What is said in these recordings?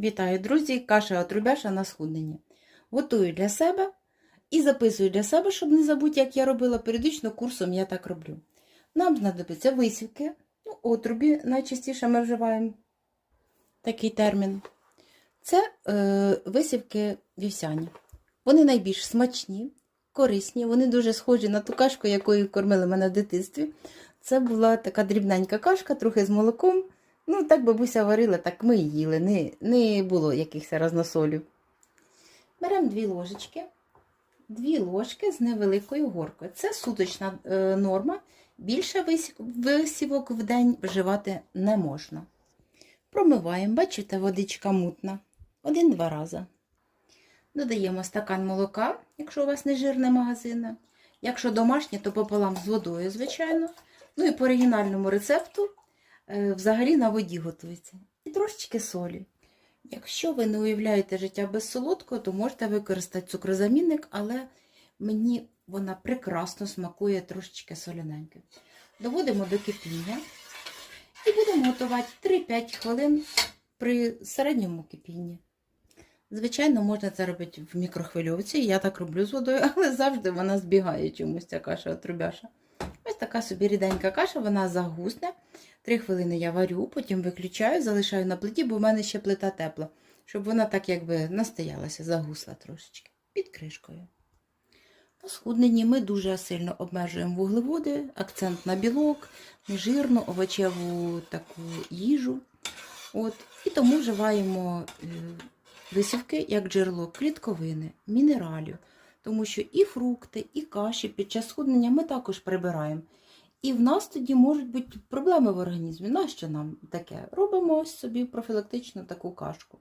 Вітаю, друзі! Каша отрубяша на схуднення. Готую для себе і записую для себе, щоб не забути, як я робила періодично курсом, я так роблю. Нам знадобиться висівки, ну, отрубі найчастіше ми вживаємо такий термін. Це е, висівки вівсяні. Вони найбільш смачні, корисні, вони дуже схожі на ту кашку, якою кормили мене в дитинстві. Це була така дрібненька кашка, трохи з молоком. Ну, так бабуся варила, так ми їли, не, не було якихось розносолів. Беремо дві ложечки, дві ложки з невеликою горкою. Це суточна е, норма. Більше висівок в день вживати не можна. Промиваємо, бачите, водичка мутна. Один-два рази. Додаємо стакан молока, якщо у вас не жирне магазинне. Якщо домашнє, то пополам з водою, звичайно. Ну і по оригінальному рецепту взагалі на воді готується. І трошечки солі. Якщо ви не уявляєте життя без солодкого, то можете використати цукрозамінник, але мені вона прекрасно смакує трошечки соляненьке. Доводимо до кипіння і будемо готувати 3-5 хвилин при середньому кипінні. Звичайно, можна це робити в мікрохвильовці, я так роблю з водою, але завжди вона збігає чомусь ця каша отрубяша. Ось така собі ріденька каша, вона загусне. Три хвилини я варю, потім виключаю, залишаю на плиті, бо в мене ще плита тепла, щоб вона так якби настоялася, загусла трошечки під кришкою. На схудненні ми дуже сильно обмежуємо вуглеводи, акцент на білок, нежирну, овочеву таку їжу. От. І тому вживаємо е, висівки як джерело клітковини, мінералів, тому що і фрукти, і каші під час схуднення ми також прибираємо. І в нас тоді можуть бути проблеми в організмі. Нащо нам таке? Робимо ось собі профілактичну таку кашку.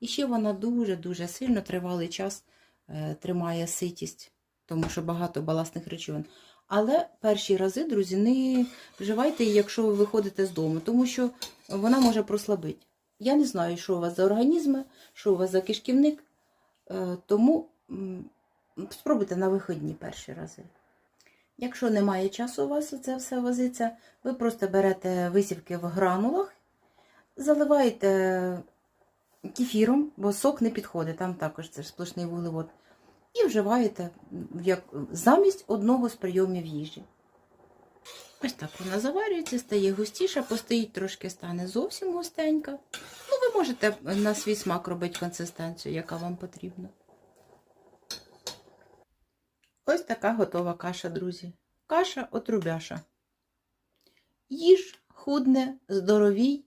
І ще вона дуже-дуже сильно тривалий час е, тримає ситість, тому що багато баласних речовин. Але перші рази, друзі, не вживайте її, якщо ви виходите з дому, тому що вона може прослабити. Я не знаю, що у вас за організми, що у вас за кишківник, е, тому спробуйте на виходні перші рази. Якщо немає часу у вас це все возиться, ви просто берете висівки в гранулах, заливаєте кефіром, бо сок не підходить, там також це сплошний вуглевод, і вживаєте як, замість одного з прийомів їжі. Ось так вона заварюється, стає густіша, постоїть трошки, стане зовсім густенька. Ну, ви можете на свій смак робити консистенцію, яка вам потрібна. Ось така готова каша, друзі. Каша отрубяша. Їж, худне, здоровій,